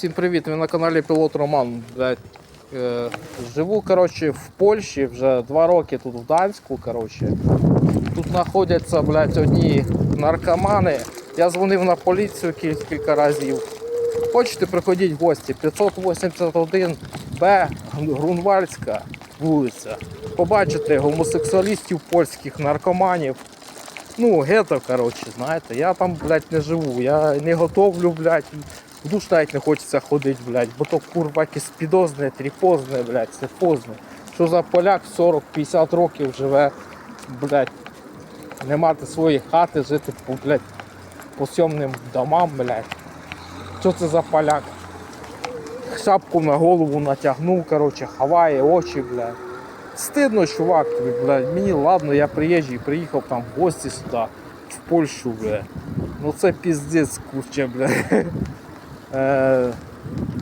Всім привіт! Ви на каналі Пілот Роман. Блядь. Е, живу коротше, в Польщі вже два роки тут в Данську. Коротше. Тут знаходяться блядь, одні наркомани. Я дзвонив на поліцію кілька разів. Хочете, приходіть в гості. 581 Б Грунвальська вулиця. Побачите гомосексуалістів польських наркоманів. Ну, гетто, коротше, знаєте, я там, блядь, не живу, я не готовлю, блядь, в душ навіть не хочеться ходити, блядь, бо то курва якесь підозне, тріпозне, блядь, це позне. Що за поляк 40-50 років живе, блядь, не мати своєї хати, жити по, блядь, по сьомним домам, блядь. Що це за поляк? Шапку на голову натягнув, коротше, ховає очі, блядь. Стидно, чувак, блядь, мені ладно, я приїжджий, приїхав там в гості сюди, в Польщу, блядь. Ну це піздець куча, блядь. Е,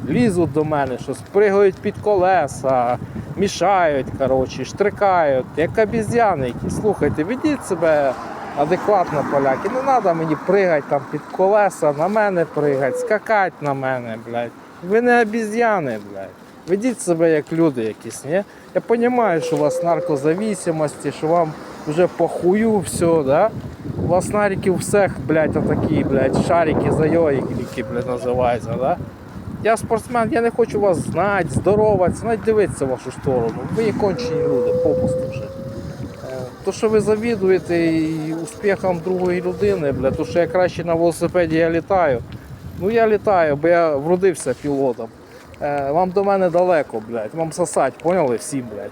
лізуть до мене, щось пригають під колеса, мішають, коротше, штрикають, як обіз'яни. Слухайте, ведіть себе адекватно, поляки. Не треба мені пригати там під колеса, на мене пригати, скакати на мене, блядь. Ви не обіз'яни, блядь. Ведіть себе як люди якісь, ні? Я розумію, що у вас наркозависимості, що вам вже похую все, да? У вас нарики у всіх, блядь, отакі, блядь, шарики зайойки, блядь, називаються, да? Я спортсмен, я не хочу вас знати, здороватися, навіть дивитися в вашу сторону. Ви є кончені люди, попусту вже. Е, То, що ви завідуєте і успіхом другої людини, бля, то що я краще на велосипеді я літаю. Ну я літаю, бо я вродився пілотом. Е, Вам до мене далеко, блядь. Вам сосать, поняли всі, блядь.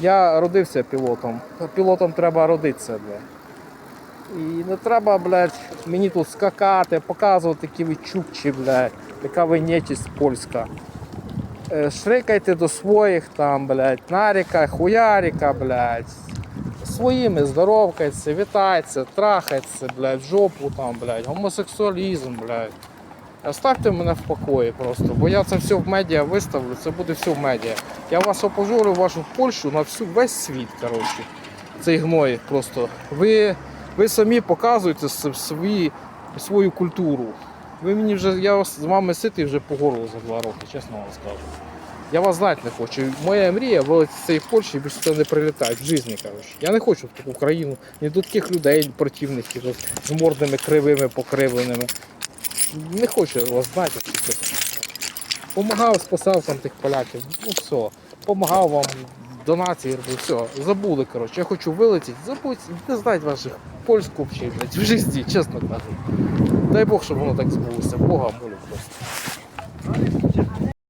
Я родився пілотом. Пілотом треба родитися, блядь. І не треба, блядь, мені тут скакати, показувати, які ви чукчі, блядь, яка ви нечисть польська. Е, Шрикайте до своїх там, блядь, наріка, хуяріка, блядь. Своїми здоровкайтеся, вітайте, трахайтеся, блядь, жопу там, блядь, гомосексуалізм, блядь. Оставте мене в покої просто, бо я це все в медіа виставлю, це буде все в медіа. Я вас опожорю вашу Польщу на всю весь світ, коротше. Цей гной просто. Ви, ви самі показуєте свої, свою культуру. Ви мені вже, я з вами ситий вже по горло за два роки, чесно вам скажу. Я вас знати не хочу. Моя мрія вилетіти цієї Польщі і більше не прилітати в житті, коротше. Я не хочу в таку країну, ні до таких людей противників з мордами кривими, покривленими. Не хочу вас знати. Помагав, спасав там тих поляків. Ну все. Помагав вам, донації все. Забули, коротше. Я хочу вилетіти, забудьте, не знати ваших польську взагалі, блядь, в житті, чесно кажу. Дай Бог, щоб воно так збулося. Бога молю просто.